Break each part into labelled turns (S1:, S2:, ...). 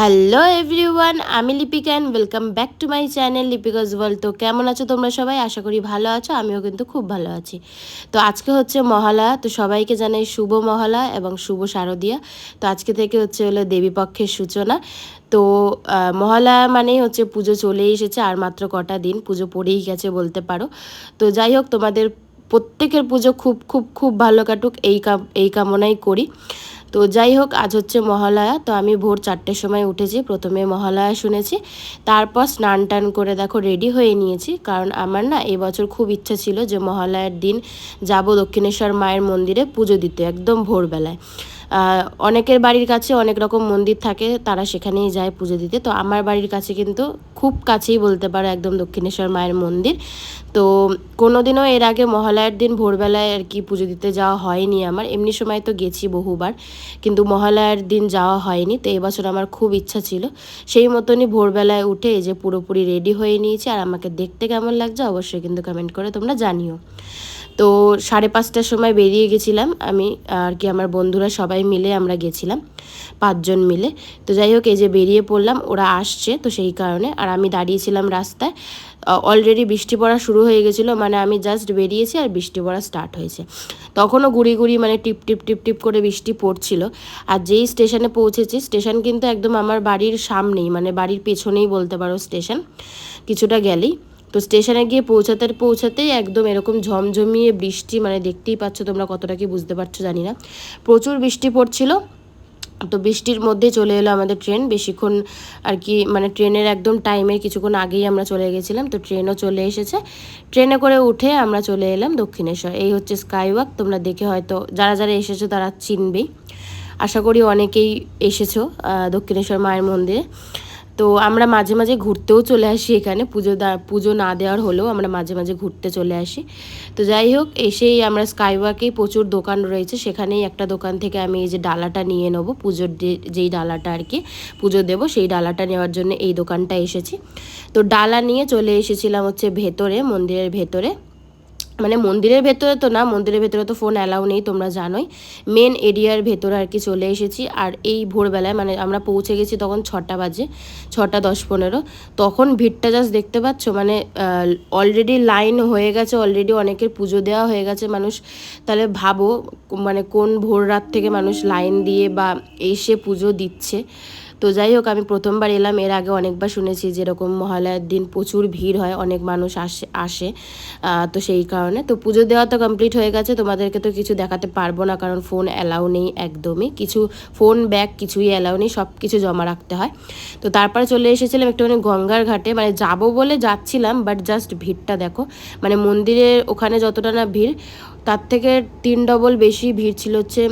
S1: Hello everyone আমি Lipika and welcome back to my channel Lipika's world তো কেমন আছো তোমরা সবাই? আশা করি ভালো আছো, আমিও কিন্তু খুব ভালো আছি। তো আজকে হচ্ছে মহালয়া, তো সবাইকে জানাই শুভ মহালয়া এবং শুভ শারদীয়া। তো আজকে থেকে হচ্ছে হলো দেবী পক্ষের সূচনা। তো মহালয়া মানেই হচ্ছে পুজো চলেই এসেছে, আর মাত্র কটা দিন, পুজো পড়েই গেছে বলতে পারো। তো যাই হোক, তোমাদের প্রত্যেকের পুজো খুব খুব খুব ভালো কাটুক, এই কাম, এই কামনাই করি। তো যাই হোক, আজ হচ্ছে মহালয়া, তো আমি ভোর চারটের সময় উঠেছি, প্রথমে মহালয়া শুনেছি, তারপর স্নান টান করে দেখো রেডি হয়ে নিয়েছি, কারণ আমার না এবছর খুব ইচ্ছা ছিল যে মহালয়ার দিন যাব দক্ষিণেশ্বর মায়ের মন্দিরে পুজো দিতে, একদম ভোরবেলায়। অনেকের বাড়ির কাছে অনেক রকম মন্দির থাকে, তারা সেখানেই যায় পুজো দিতে। তো আমার বাড়ির কাছে কিন্তু খুব কাছেই বলতে পারো একদম দক্ষিণেশ্বর মায়ের মন্দির। তো কোনো দিনও এর আগে মহালয়ার দিন ভোরবেলায় আর কি পুজো দিতে যাওয়া হয়নি আমার। এমনি সময় তো গেছি বহুবার, কিন্তু মহালয়ার দিন যাওয়া হয়নি। তো এবছর আমার খুব ইচ্ছা ছিল। সেই মতনই ভোরবেলায় উঠে যে পুরোপুরি রেডি হয়ে নিয়েছি। আর আমাকে দেখতে কেমন লাগছে অবশ্যই কিন্তু কমেন্ট করে তোমরা জানিও। তো সাড়ে পাঁচটার সময় বেরিয়ে গেছিলাম। আমি আর কি আমার বন্ধুরা সবাই মিলে আমরা গেছিলাম, পাঁচজন মিলে। তো যাই হোক, এই যে বেরিয়ে পড়লাম, ওরা আসছে তো সেই কারণে। আর আমি দাঁড়িয়েছিলাম রাস্তায়। অলরেডি বৃষ্টি পড়া শুরু হয়ে গেছিল মানে আমি জাস্ট বেরিয়েছি আর বৃষ্টি পড়া স্টার্ট হয়েছে। তখনও গুড়ি গুড়ি মানে টিপ টিপ টিপ টিপ করে বৃষ্টি পড়ছিল। আর যেই স্টেশনে পৌঁছেছি স্টেশন কিন্তু একদম আমার বাড়ির সামনেই মানে বাড়ির পেছনেই বলতে পারো স্টেশন কিছুটা গেলেই। তো স্টেশনে গিয়ে পৌঁছাতে পৌঁছাতেই একদম এরকম ঝমঝমিয়ে বৃষ্টি মানে দেখতেই পাচ্ছ তোমরা কতটা কি বুঝতে পারছ জানি না। প্রচুর বৃষ্টি পড়ছিল, তো বৃষ্টির মধ্যে চলে এলো আমাদের ট্রেন। বেশিক্ষণ আর কি মানে ট্রেনের একদম টাইমের কিছুক্ষণ আগেই আমরা চলে গেছিলাম, তো ট্রেনও চলে এসেছে। ট্রেনে করে উঠে আমরা চলে এলাম দক্ষিণেশ্বর। এই হচ্ছে স্কাই ওয়াক তোমরা দেখে হয়তো, যারা যারা এসেছ তারা চিনবেই। আশা করি অনেকেই এসেছ দক্ষিণেশ্বর মায়ের মন্দিরে। তো আমরা মাঝে মাঝে ঘুরতেও চলে আসি এখানে। পুজো পুজো না দেওয়ার হলেও আমরা মাঝে মাঝে ঘুরতে চলে আসি। তো যাই হোক, এসেই আমরা স্কাইওয়াকেই প্রচুর দোকান রয়েছে। সেখানেই একটা দোকান থেকে আমি এই যে ডালাটা নিয়ে নেব। পুজোর যেই ডালাটা আর কি পুজো দেবো, সেই ডালাটা নেওয়ার জন্য এই দোকানটা এসেছি। তো ডালা নিয়ে চলে এসেছিলাম হচ্ছে ভেতরে, মন্দিরের ভেতরে। মানে মন্দিরের ভেতরে তো না, মন্দিরের ভেতরে তো ফোন অ্যালাউ নেই, তোমরা জানোই। মেন এরিয়ার ভেতরে আর কি চলে এসেছি। আর এই ভোরবেলায় মানে আমরা পৌঁছে গেছি তখন ছটা বাজে, ছটা দশ পনেরো। তখন ভিড়টা জাস্ট দেখতে পাচ্ছ? মানে অলরেডি লাইন হয়ে গেছে অলরেডি অনেকের পুজো দেওয়া হয়ে গেছে মানুষ। তাহলে ভাবো মানে কোন ভোর রাত থেকে মানুষ লাইন দিয়ে বা এসে পুজো দিচ্ছে। তো যাই হোক, আমি প্রথমবার এলাম। এর আগে অনেকবার শুনেছি যেরকম মহালয়ার দিন প্রচুর ভিড় হয়, অনেক মানুষ আসে আসে তো সেই কারণে। তো পুজো দেওয়া তো কমপ্লিট হয়ে গেছে, তোমাদেরকে তো কিছু দেখাতে পারব না, কারণ ফোন অ্যালাউ নেই একদমই। কিছু ফোন ব্যাগ কিছুই অ্যালাউ নেই, সব কিছু জমা রাখতে হয়। তো তারপরে চলে এসেছিলাম একটুখানি গঙ্গার ঘাটে। মানে যাব বলে যাচ্ছিলাম বাট জাস্ট ভিড়টা দেখো। মানে মন্দিরের ওখানে যতটা না ভিড় তার থেকে তিন ডবল বেশি ভিড় ছিল হচ্ছে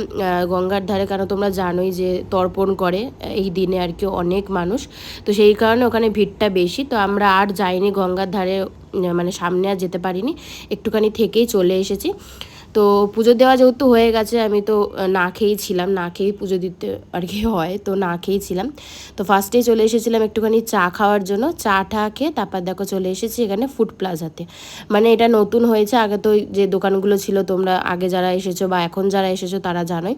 S1: গঙ্গার ধারে। কারণ তোমরা জানোই যে তর্পণ করে এই দিনে আর কি অনেক মানুষ। তো সেই কারণে ওখানে ভিড়টা বেশি। তো আমরা আর যাইনি গঙ্গার ধারে মানে সামনে আর যেতে পারিনি। একটুখানি থেকেই চলে এসেছি। তো পুজো দেওয়া যেহেতু হয়ে গেছে, আমি তো না খেয়েই ছিলাম, না খেয়েই পুজো দিতে আর কি হয়, তো না খেয়েই ছিলাম। তো ফার্স্টেই চলে এসেছিলাম একটুখানি চা খাওয়ার জন্য, চা টা খেয়ে তারপর দেখো চলে এসেছি এখানে ফুড প্লাজাতে মানে এটা নতুন হয়েছে, আগে তো যে দোকানগুলো ছিল, তোমরা আগে যারা এসেছ বা এখন যারা এসেছ তারা জানোই।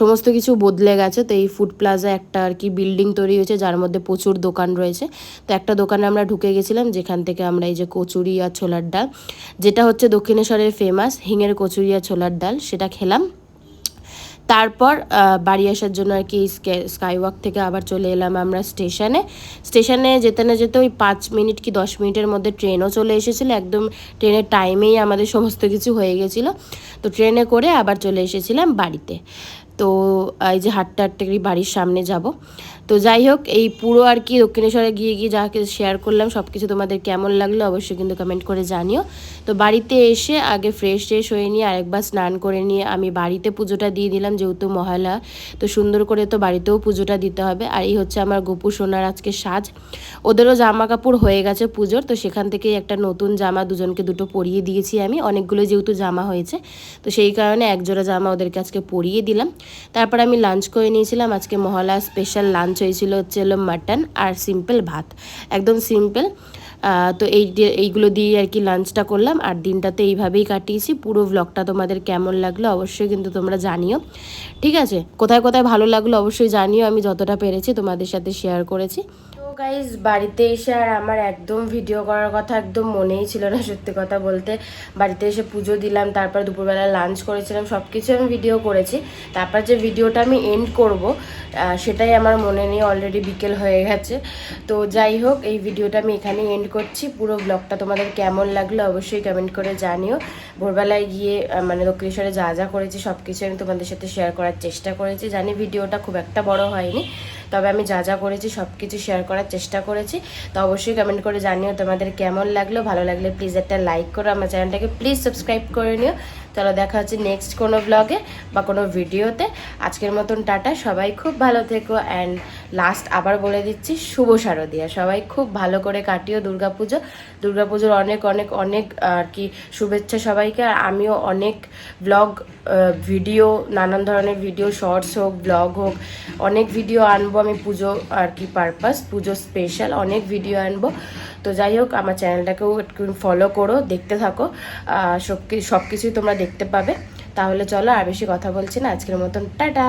S1: সমস্ত কিছু বদলে গেছে, তো এই ফুড প্লাজা একটা আর কি বিল্ডিং তৈরি হয়েছে, যার মধ্যে প্রচুর দোকান রয়েছে। তো একটা দোকানে আমরা ঢুকে গেছিলাম, যেখান থেকে আমরা এই যে কচুরি আর ছোলার ডাল, যেটা হচ্ছে দক্ষিণেশ্বরের ফেমাস হিঙের কচুরি আর ছোলার ডাল, সেটা খেলাম। তারপর বাড়ি আসার জন্য আর কি স্কাই ওয়াক থেকে আবার চলে এলাম আমরা স্টেশনে। স্টেশনে যেতে না যেতে ওই পাঁচ মিনিট কি দশ মিনিটের মধ্যে ট্রেনও চলে এসেছিল। একদম ট্রেনের টাইমেই আমাদের সমস্ত কিছু হয়ে গেছিল। তো ট্রেনে করে আবার চলে এসেছিলাম বাড়িতে। তো এই যে হাঁটতে হাঁটতে বাড়ির সামনে যাব। তো যাই হোক, এই পুরো আর কি দক্ষিণেশ্বরে গিয়ে গিয়ে যাকে শেয়ার করলাম সব কিছু তোমাদের কেমন লাগল অবশ্যই কিন্তু কমেন্ট করে জানিও। তো বাড়িতে এসে আগে ফ্রেশ ট্রেশ হয়ে নিয়ে আরেকবার স্নান করে নিয়ে আমি বাড়িতে পুজোটা দিয়ে দিলাম, যেহেতু মহালয়া, তো সুন্দর করে তো বাড়িতেও পুজোটা দিতে হবে। আর এই হচ্ছে আমার গোপু সোনার আজকে সাজ। ওদেরও জামা কাপড় হয়ে গেছে পুজোর, তো সেখান থেকেই একটা নতুন জামা দুজনকে দুটো পরিয়ে দিয়েছি আমি। অনেকগুলো যেহেতু জামা হয়েছে, তো সেই কারণে একজোড়া জামা ওদেরকে আজকে পরিয়ে দিলাম। তারপর আমি লাঞ্চ করে নিয়েছিলাম, আজকে মহালয়া স্পেশাল লাঞ্চ হয়েছিল হচ্ছে হলো মাটন আর সিম্পল ভাত। একদম সিম্পল তো এই এইগুলো দিয়ে আর কি লাঞ্চটা করলাম। আর দিনটা তো এইভাবেই কাটিয়েছি। পুরো ব্লগটা তোমাদের কেমন লাগল অবশ্যই কিন্তু তোমরা জানিও। ঠিক আছে? কোথায় কোথায় ভালো লাগল অবশ্যই জানিও। আমি যতটা পেরেছি তোমাদের সাথে শেয়ার করেছি। গাইজ বাড়িতে এসে আর আমার একদম ভিডিও করার কথা একদম মনেই ছিল না, সত্যি কথা বলতে। বাড়িতে এসে পুজো দিলাম, তারপর দুপুরবেলা লাঞ্চ করেছিলাম সব কিছু আমি ভিডিও করেছি। তারপর যে ভিডিওটা আমি এন্ড করব সেটাই আমার মনে নেই অলরেডি বিকেল হয়ে গেছে। তো যাই হোক, এই ভিডিওটা আমি এখানেই এন্ড করছি। পুরো ব্লগটা তোমাদের কেমন লাগল অবশ্যই কমেন্ট করে জানিও। ভোরবেলায় গিয়ে মানে দক্ষিণেশ্বরে যা যা করেছি সব কিছু আমি তোমাদের সাথে শেয়ার করার চেষ্টা করেছি। জানি ভিডিওটা খুব একটা বড় হয়নি। তবে আমি যা যা করেছি সব কিছু শেয়ার করার চেষ্টা করেছি। তো অবশ্যই কমেন্ট করে জানিও তোমাদের কেমন লাগল। ভালো লাগলে প্লিজ একটা লাইক করো। আমার চ্যানেলটাকে প্লিজ সাবস্ক্রাইব করে নিও। চলো দেখা হচ্ছে নেক্সট কোনো ব্লগে বা কোনো ভিডিওতে আজকের মতন টাটা, সবাই খুব ভালো থেকো। অ্যান্ড লাস্ট আবার বলে দিচ্ছি, শুভ শারদিয়া। সবাই খুব ভালো করে কাটিও দুর্গাপুজো। দুর্গাপুজোর অনেক অনেক অনেক, আর কি শুভেচ্ছা সবাইকে। আর আমিও অনেক ব্লগ ভিডিও নানান ধরনের ভিডিও শর্টস হোক ব্লগ হোক, অনেক ভিডিও আনব আমি পুজো, আর কি পারপাস পুজো স্পেশাল অনেক ভিডিও আনব। তো যাই হোক, আমার চ্যানেলটাকেও একটু ফলো করো, দেখতে থাকো। সব সব কিছুই তোমরা দেখতে পাবে। তাহলে চলো আর বেশি কথা বলছি না। আজকের মতন টাটা।